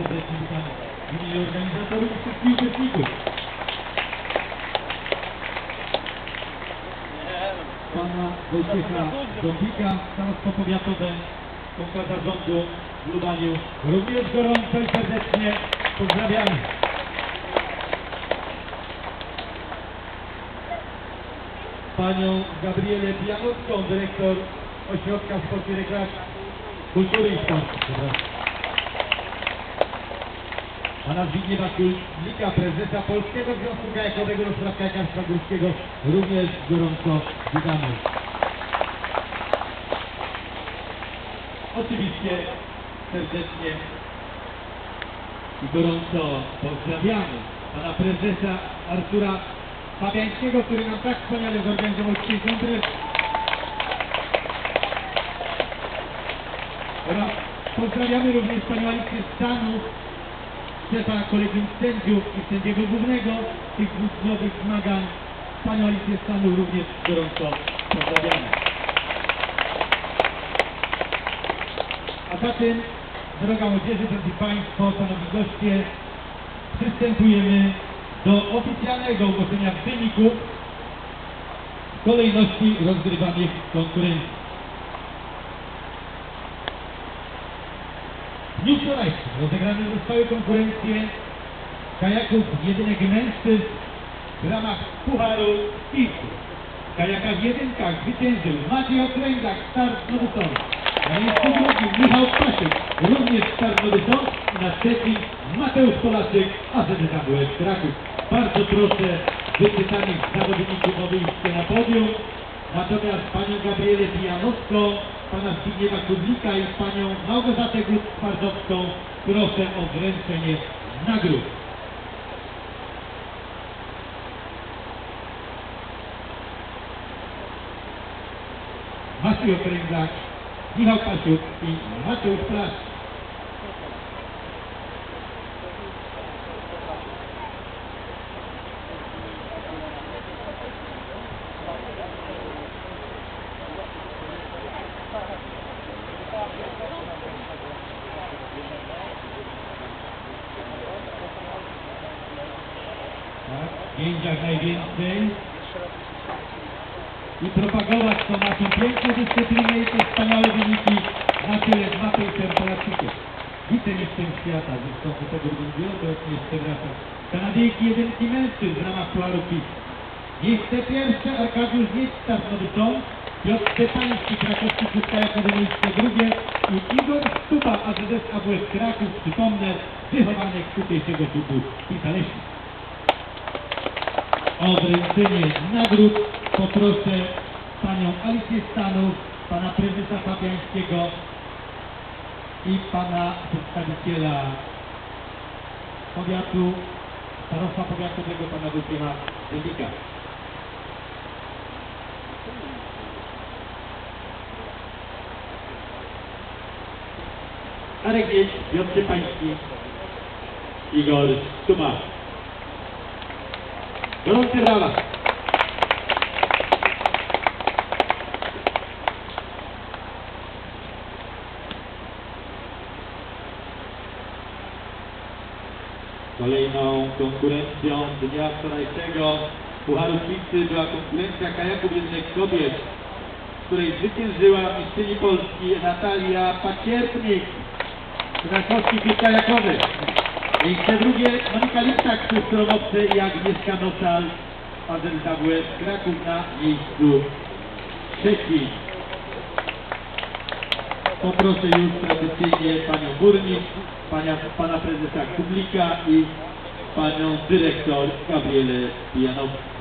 Imieniu organizatorów i wszystkich uczestników. Pana Wojciecha Ząbika, starostwo powiatowe, członka zarządu w Lubaniu. Również gorąco i serdecznie pozdrawiamy. Panią Gabrielę Pijanowską, dyrektor Ośrodka Sportu i Rekreacji, Kultury i Sportu. Pana Zbigniewa Kulika, prezesa Polskiego Związku Kajakowego do Spraw Kajakarstwa Górskiego, również gorąco witamy. Oczywiście serdecznie i gorąco pozdrawiamy pana prezesa Artura Fabiańskiego, który nam tak wspaniale zorganizował dzisiejszą imprezę. Oraz pozdrawiamy również panią Alicję Stanów, szefa kolegium sędziów i sędziego głównego tych dwudniowych zmagań. Panią Alicję Stanów również gorąco pozdrawiamy. A zatem, droga młodzieży, drodzy Państwo, Panowie goście, przystępujemy do oficjalnego ogłoszenia wyników kolejności rozgrywanych konkurencji. W dniu wczorajszym rozegrane zostały konkurencje kajaków jedynek mężczyzn w ramach Pucharu PIS-u. W kajakach jedynkach zwyciężył Maciej Okręgak, start Nowy Sąd. Na miejscu drugim Michał Paszyk, również start Nowy Sąd. Na trzecim Mateusz Polaczyk, AZS AWS Kraków. Bardzo proszę wyczytanych zawodników o wyjście na podium. Natomiast panią Gabrielę Pijanowską, pana Zbigniewa Kudlika i panią Małgorzatę Glut-Twardowską proszę o wręczenie nagród. Maciej Okręgak, Michał Pasiuk i Mateusz Plasz. Tak, pięć I propagować to naszą piękną dyscyplinę i te wspaniałe wyniki na tyle z mapy i temperaturze. Wicemistrzem świata, do tego wielokrotnie jeszcze wracam. Kanadyjki jedynki mężczyzn w ramach Pucharu PIS. Miejsce pierwsze Arkadiusz Nieć, start Nowy Sąd. Piotr Stefański, krakowski klub kajakowy miejsce drugie i Igor Stuba, AZS AWS Kraków, przypomnę, wychowanek tutejszego klubu Pisa Leśnik. O wręczenie nagród poproszę panią Alicję Stanów, pana prezesa Fabiańskiego i pana przedstawiciela powiatu, starostwa powiatowego pana Wojciecha Zedika. Arek Wieć, Piotr Szczepański, Igor Stuma. Gorący brawa. Kolejną konkurencją dnia wczorajszego Pucharu Pizzy była konkurencja kajaków jednych kobiet, w której zwyciężyła mistrzyni Polski Natalia Pacierpnik, krakowski klub kajakowy. Miejsce drugie Monika Liptak, Krzysztofowy i Agnieszka Nocal, Pazel AWS Kraków na miejscu trzecim. Poproszę już tradycyjnie panią burmistrz, pania, pana prezesa Kublika i panią dyrektor Gabrielę Pijanowską.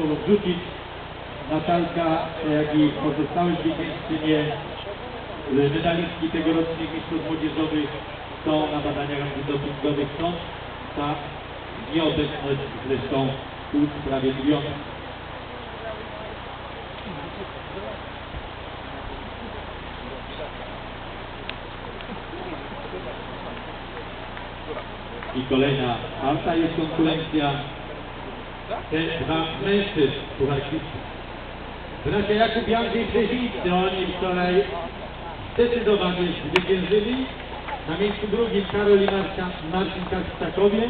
Słowo wrzucić. Natalka, jak i pozostałe zwycięzczynie medalistki tegorocznych mistrzostw młodzieżowych są na badaniach antydopingowych stąd ta nieobecność zresztą usprawiedliwiona. I kolejna czwarta jest konkurencja. Dwa mężczyzn pucharkistów. Bracia Jakub Andrzej Brzezińscy, oni wczoraj zdecydowanie zwyciężyli. Na miejscu drugim Karol i Marcin, Karstakowie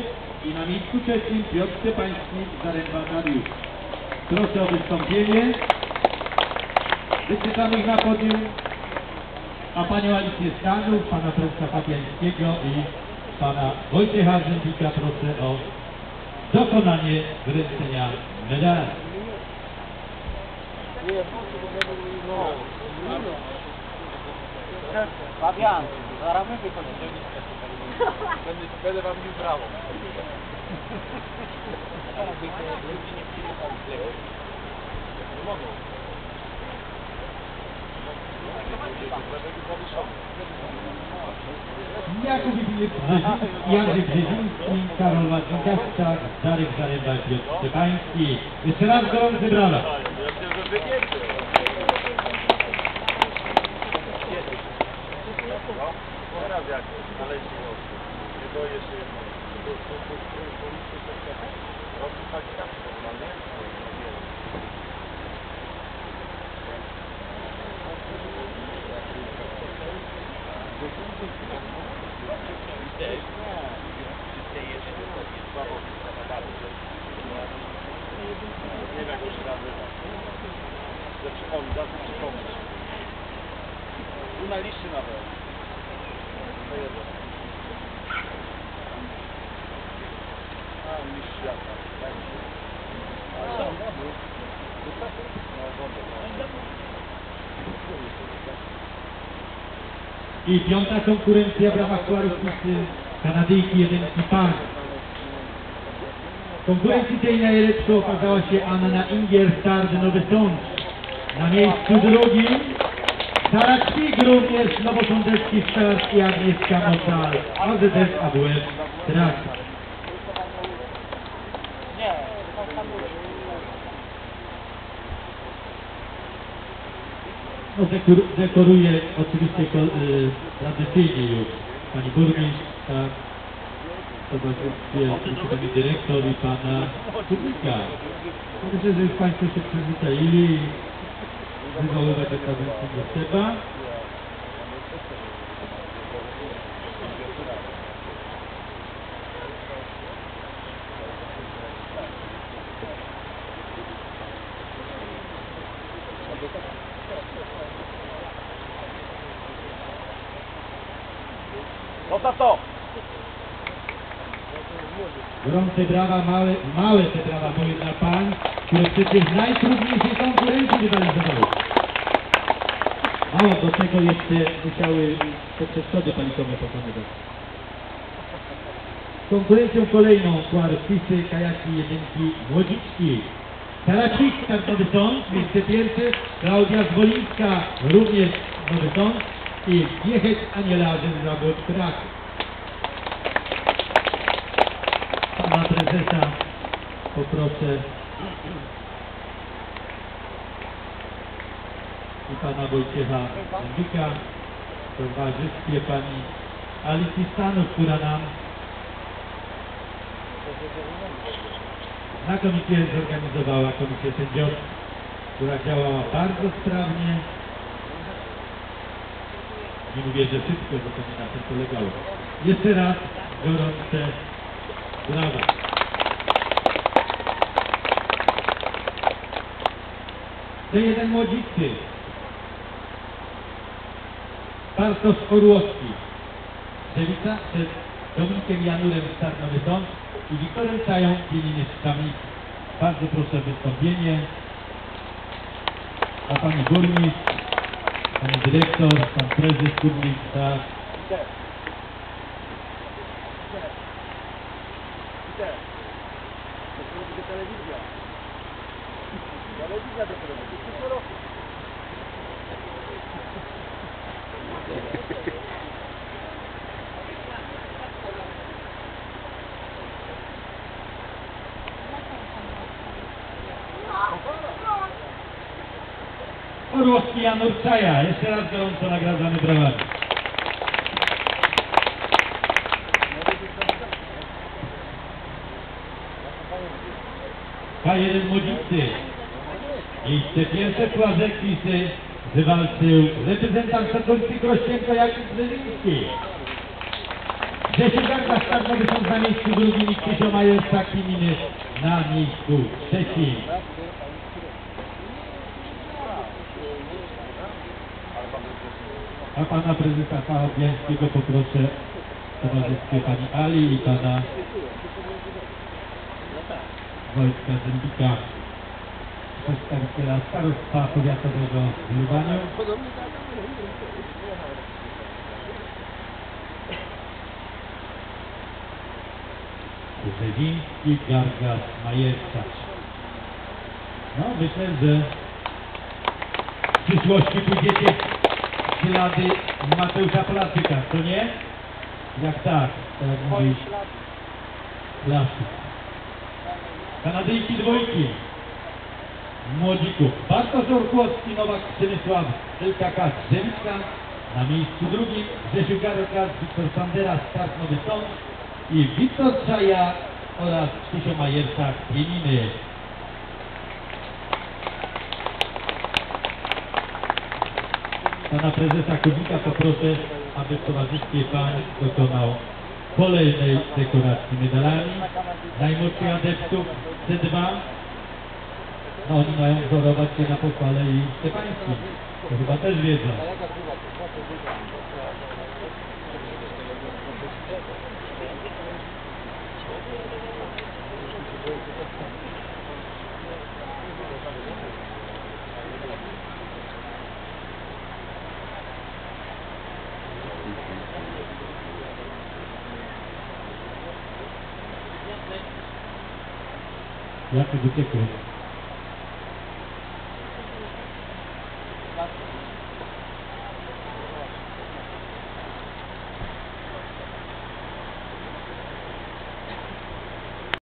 i na miejscu trzecim Piotr Szczepański Zaręba Dariusz. Proszę o wystąpienie. Wyczytamy ich na podium. A panią Alicję Stanów, pana profesora Fabiańskiego i pana Wojciecha Rzędika proszę o dokonanie wręczenia medalu. Fabian, zaraz. Będę, będę wam nie brało. Nie mogą. Jakub i Brzeziński, Karol Marcin Kastak, Darek Zaręba Piotr Szczepański. Jeszcze raz gorące brawa. No, teraz jak tu, tu, tu, tu, tu. Robi tak tak, normalnie. Nie wiem jak to się nazywa. Chcę przypomnieć, zawsze przypomnieć. Tu na liście nawet. To jeden. A, liść świata. Tak. A, są. No, wątek, no. I piąta konkurencja w ramach Klarównicy Kanadyjki jedynki par. W konkurencji tej najlepszą okazała się Anna Inger Stard Nowy Sącz. Na miejscu drugim Sara Kwig również Nowosądecki Start i Agnieszka Mocal AZS AWF Trak. Nie, No, dekor, dekoruje oczywiście y, tradycyjnie już pani burmistrz, tak, towarzystwie pani dyrektor i pana burmistrza. Myślę, że już państwo się przyzwyczaili i wywoływać okazję nie trzeba. Zostaw to! Gorące brawa, małe, małe te brawa były dla pań, które przecież w najtrudniejszej konkurencji rywalizowały. Mało do tego jeszcze musiały te przeszkody palikowe pokonywać. Konkurencją kolejną klarowcy kajaki jedynki Młodziczki. Taracik start Nowy Sąd, miejsce pierwsze, Klaudia Zwolińska również Nowy Sąd i Wiecheć Aniela Rzędrawot Kraków. Pana prezesa poproszę i pana Wojciecha Zębika w towarzystwie pani Alicji Stanów, która nam znakomicie zorganizowała komisję sędziowską, która działała bardzo sprawnie. Nie mówię, że szybko, bo to nie na tym polegało. Jeszcze raz gorące brawa. C1 Młodzicy. Bartosz Orłowski. Drzewica przed Dominikiem Janurem Starnowy Sąd i Wiktorem Czają Pielinieczkami. Bardzo proszę o wystąpienie. A pani burmistrz, pani dyrektor, pan prezes burmistrza, Orłowski Jan Urczaja. Jeszcze raz gorąco nagradzamy brawami. K1 Młodzicy. Miejsce pierwsze w Płaże Kwisy wywalczył reprezentant Stokholmski Krościenko Jakub Brzeziński. Garda startowy są na miejscu drugim i Krzysio Majewska Kiminy na miejscu trzecim. A pana prezesa Pachowiańskiego poproszę towarzystwie pani Ali i pana Wojtka Zębika, przedstawiciela starostwa powiatowego w Lubaniu. Brzeziński, Gargas, Majewczak. No myślę, że w przyszłości pójdziecie w ślady Mateusza Polaczyka, co nie? Jak tak, to jak mówi Plaszyk. Kanadyjki dwójki. Młodzików. Bartosz Orkłowski, Nowak Przemysław, LKK Drzemska. Na miejscu drugim Grzesiu Garokas, Wiktor Sandera, Start Nowy Sąd i Wiktor Czaja oraz Krzysio Majerczak Pieniny. Pana prezesa Kubika poproszę, aby w towarzystwie pań dokonał kolejnej dekoracji medalami. Najmłodszych adeptów C2. No oni mają wzorować się na pochwale i Stefańskim. To chyba też wiedzą. Jak to wyciekło?